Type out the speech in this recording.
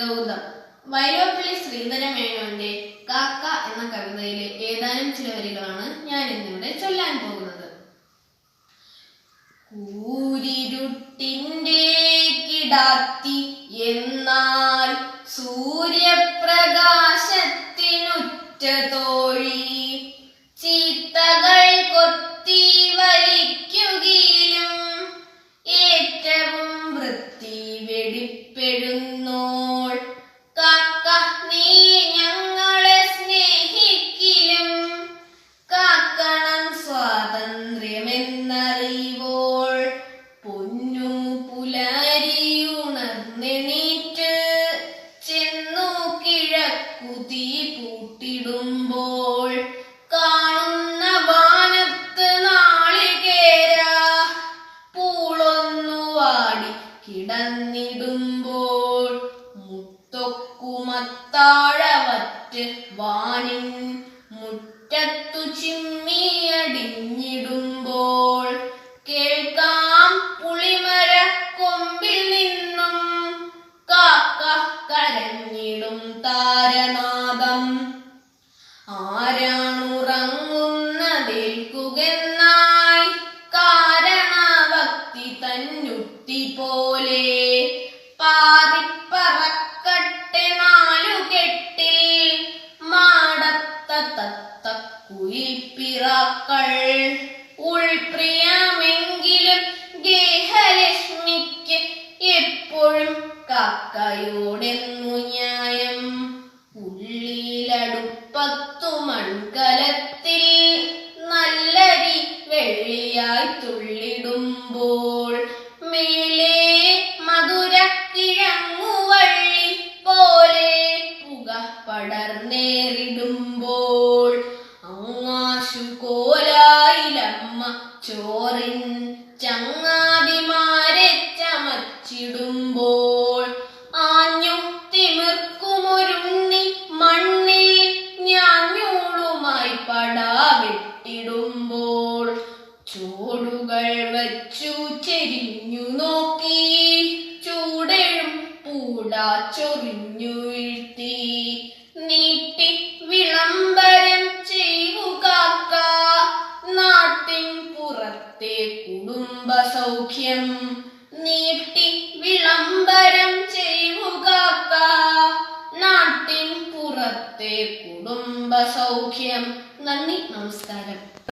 ഗൗതം. വൈലോപ്പിള്ളി ശ്രീധരമേനോന്റെ കാക്ക എന്ന കവിതയിലെ ഏതാനും ചില വരികളാണ് ഞാൻ ഇന്നിവിടെ ചൊല്ലാൻ പോകുന്നത്. കൂരിരുട്ടിന്റെ കിടാത്തി എന്നാൽ സൂര്യപ്രകാശത്തിനുറ്റ തോഴി ചീത്തകൾ കൊത്തി വലിക്കുകയിലും ഏറ്റവും വൃത്തി വെടിപ്പെടുന്നോൾ പൂട്ടിടുമ്പോൾ കാണുന്ന വാനത്ത് നാളികേര പൂളൊന്നു വാടി കിടന്നിടുമ്പോൾ മുത്തൊക്കുമത്താഴവറ്റ് വാനിൻ മുറ്റത്തു ചിമ്മിയടിഞ്ഞിടുമ്പോൾ കാരണഭക്തി പോലെ പോലെ പാറിപ്പറക്കട്ടെ നാലുകെട്ടിൽ മാടത്ത തത്ത കുയിൽപ്പിറാക്കൾ ഉൾപ്രിയമെങ്കിലും ഗേഹലക്ഷ്മിക്ക് എപ്പോഴും കാക്കയോടെന്നു ന്യായം. ഉള്ളിലടുപ്പത്തു മൺകലത്തിൽ നല്ലരി വെള്ളിയായി തുള്ളിടുമ്പോൾ പടർന്നേറിടുമ്പോൾ അങ്ങാശു കോലായിലമ്മ ചോറിൻ ചങ്ങാതിമാരെ ചമച്ചിടുമ്പോൾ ആഞ്ഞു തിമിർക്കുമൊരുണ്ണി മണ്ണിൽ ഞാഞ്ഞൂളുമായി പടാ വെട്ടിടുമ്പോൾ ചൂടുകൾ വച്ചു ചെരിഞ്ഞു നോക്കി ചൂടെഴും പൂടാ ചൊറിഞ്ഞു വീഴ്ത്തി. സൗഖ്യം നീട്ടി വിളംബരം ചെയ്യുക നാട്ടിൻ പുറത്തെ കുടുംബ സൗഖ്യം നന്ദി നമസ്കാരം.